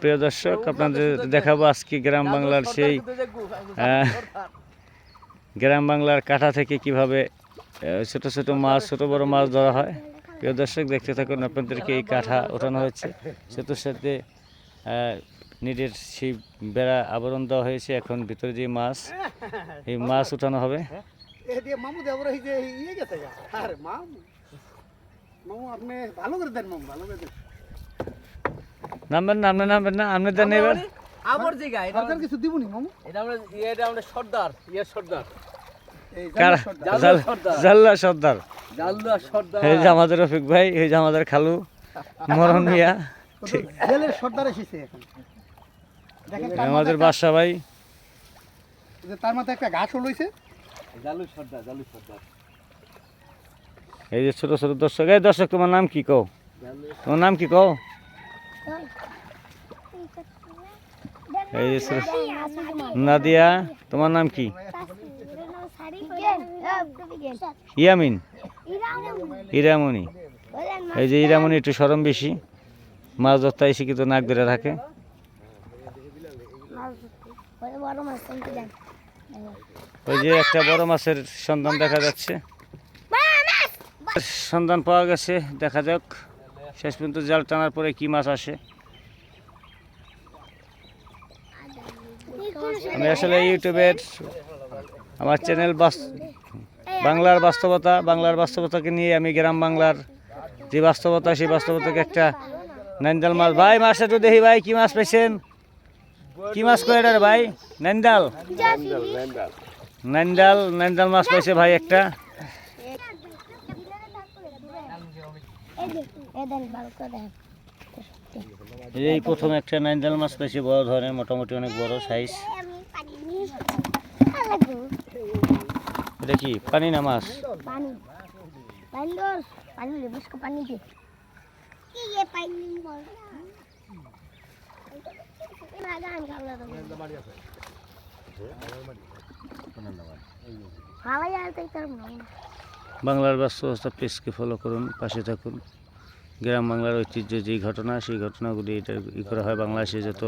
প্রিয় দর্শক, আপনাদের দেখাবো আজকে গ্রাম বাংলার সেই গ্রাম বাংলার কাঁটা থেকে কীভাবে ছোট ছোট মাছ, ছোট বড় মাছ ধরা হয়। প্রিয় দর্শক, দেখতে থাকুন, আপনাদেরকে এই কাঁঠা ওঠানো হয়েছে। সেতুর সাথে নেটের সেই বেড়া আবরণ দেওয়া হয়েছে। এখন ভিতরে যে মাছ, এই মাছ উঠানো হবে। ইয়ে ভালো করে দেন, মামু, ভালো করে দেন। নামবেন না আপনি নামবেন না আপনি দেন এবার আমার জায়গা এটা সরকার কিছু দিবনি মামু? এটা আমরা এটা আমরা সর্দার ইয়ে সর্দার। জানো সর্দার। জাল- জাল- সর্দার। জাল্লা সর্দার। এই যে আমাদের রফিক ভাই এই যে আমাদের খালু মরণ মিয়া। জেলের সর্দার এসেছে এখন। আমাদের বাদশা ভাই। তার মাথায় একটা ঘাস হইছে জালু সর্দার জালু সর্দার। এই যে ছোট ছোট দর্শক। এই দর্শক তোমার নাম কি কও? জালু তোমার নাম কি কও? এই নাদিয়া তোমার নাম কি? ইয়ামিন। ইরামণি। এই যে ইরামণি একটু সরম বেশি। মাছ ধরতে এসে কিন্তু নাক ধরে থাকে ওই যে একটা বড় মাছের সন্ধান দেখা যাচ্ছে। সন্ধান পাওয়া গেছে দেখা যাক। শেষ পর্যন্ত জাল টানার পরে কি মাছ আসে? আমি আসলে ইউটিউবের আমার চ্যানেল বাস বাংলার বাস্তবতা বাংলার বাস্তবতাকে নিয়ে আমি গ্রাম বাংলার যে বাস্তবতা সেই বাস্তবতাকে একটা নাইন্দাল মাছ। ভাই মাছ একটু দেখি ভাই কি মাছ পেয়েছেন? কি মাছ এটা ভাই? নাইন্দাল নাইন্দাল নাইন্দাল মাছ পাইছে ভাই একটা এদেন ভালো করে দেন এই প্রথম একটা নাইন্দাল মাছ পাইছে বড় ধরনের, মোটামুটি অনেক বড় সাইজ এটা কি, পানি না মাছ? খাওয়া যায় তাই তার বাংলার বাস্তবতা পেজকে ফলো করুন পাশে থাকুন। গ্রাম বাংলার ঐতিহ্য যেই ঘটনা সেই ঘটনাগুলি এটা ই করা হয় বাংলাদেশে যত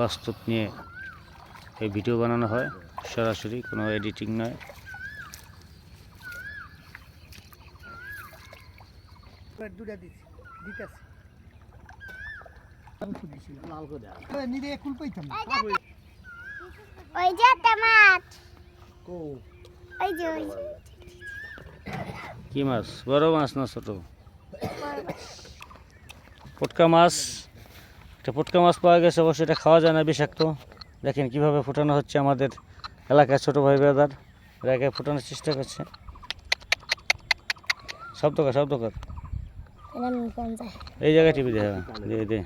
বাস্তব নিয়ে এই ভিডিও বানানো হয় সরাসরি কোনো এডিটিং নয়। ওই যে একটা মাছ ওই যে ওই যে। কি মাছ? বড় মাছ না ছোট? পটকা মাছ। একটা পটকা মাছ পাওয়া গেছে অবশ্যই এটা খাওয়া যায় না বিষাক্ত। দেখেন কীভাবে ফোটানো হচ্ছে আমাদের এলাকায় ছোট ভাই বেদার এলাকায় ফোটানোর চেষ্টা করছে। সব কর সব কর এটা আমি কোন যায় এই জায়গায় টিপি দে হ্যাঁ। দে দে।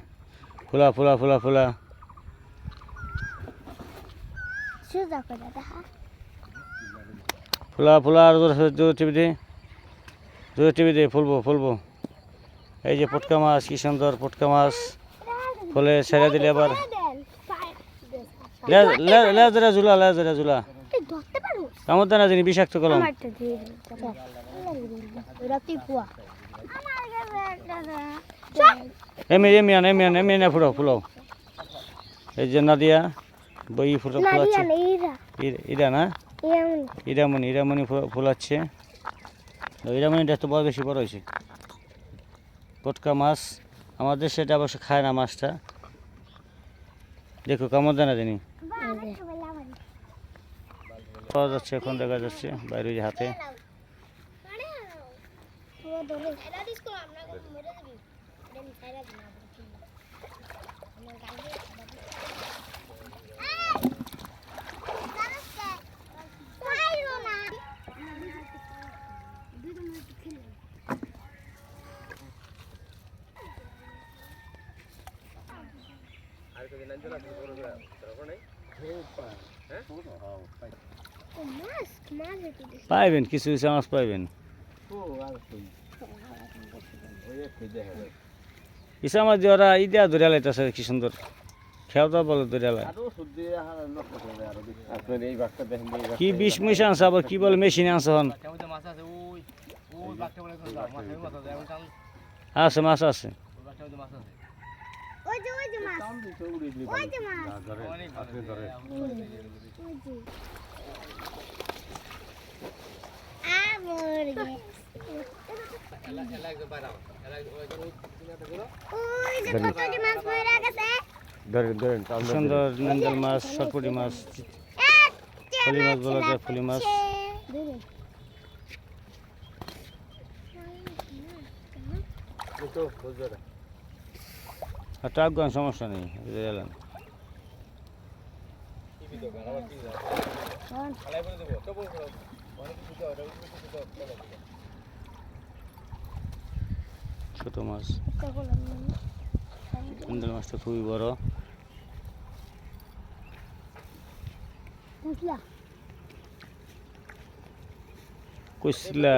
ফুলা ফুলা ফুলা ফুলা। ফুলা ফুলা আর টিপি দে। জোরে টিপি দে ফুলবো ফুলবো। এই যে পটকা মাছ কি সুন্দর পটকা মাছ। ফলে ছেড়ে দিলে আবার দেন লেজরা ঝুলা লেজরা ঝুলা। কামড় দেয় না জানি বিষাক্ত কলম। আমারটা দিয়ে দে ওরা তুই কুয়া আমার এমি এমি আন এমি আন এমি না ফুলো ফুলো এই যে নাদিয়া বই ফুটো ফুলাচ্ছে। দিয়া ইরা। না? এমন ইরামণি ইরামণি ফু- ফুলাচ্ছে তো ইরামণিটা তো বড়, বেশি বড় হয়েছে। পটকা মাছ আমাদের সেটা অবশ্য খায় না মাছটা। দেখো কামড় দেয় না জানি পাওয়া যাচ্ছে, এখন দেখা যাচ্ছে, বাইরে যে পাইবেন কিছু কিছু মাছ পাইবেন। ইসা মাছ দিয়ে ওরা ই দেওয়া ধরে লাইতেছে কি সুন্দর। খেয়াও দাওয়া বলে ধরে লাই কি বিষ মিশ আনছে আবার কি বলে মেশিনে আনছে হন। আছে মাছ আছে। সুন্দর নেন্দাল মাছ সরপুরি মাছ। ফলি মাছ বলা যায় ফলি মাছ। তো আর টাক গান সমস্যা নেই এলেন। ছোট মাছ। নেন্দাল মাছটা খুবই বড়। কুসলা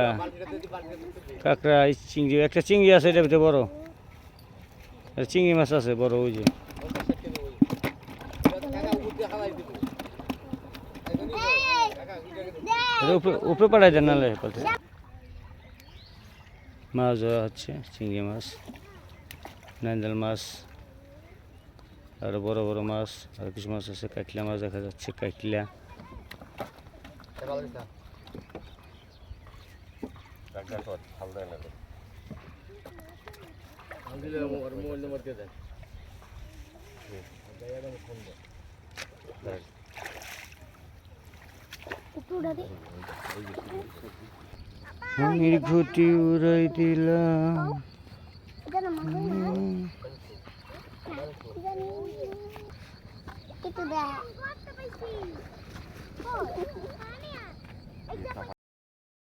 কাঁকড়া এই চিংড়ি একটা চিংড়ি আছে ভিতরে বড়। চিংড়ি মাছ আছে, বড় ওই যে। উপরে পাঠাই দেন নাহলে পাল্টে মাছ ধরা হচ্ছে, চিংড়ি মাছ নাইন্দাল মাছ, আর বড় বড় মাছ, আর কিছু মাছ আছে কাঁকলা মাছ দেখা যাচ্ছে হালদা না মনির ঘুটি উড়াই দিলাম। একটু দেখ।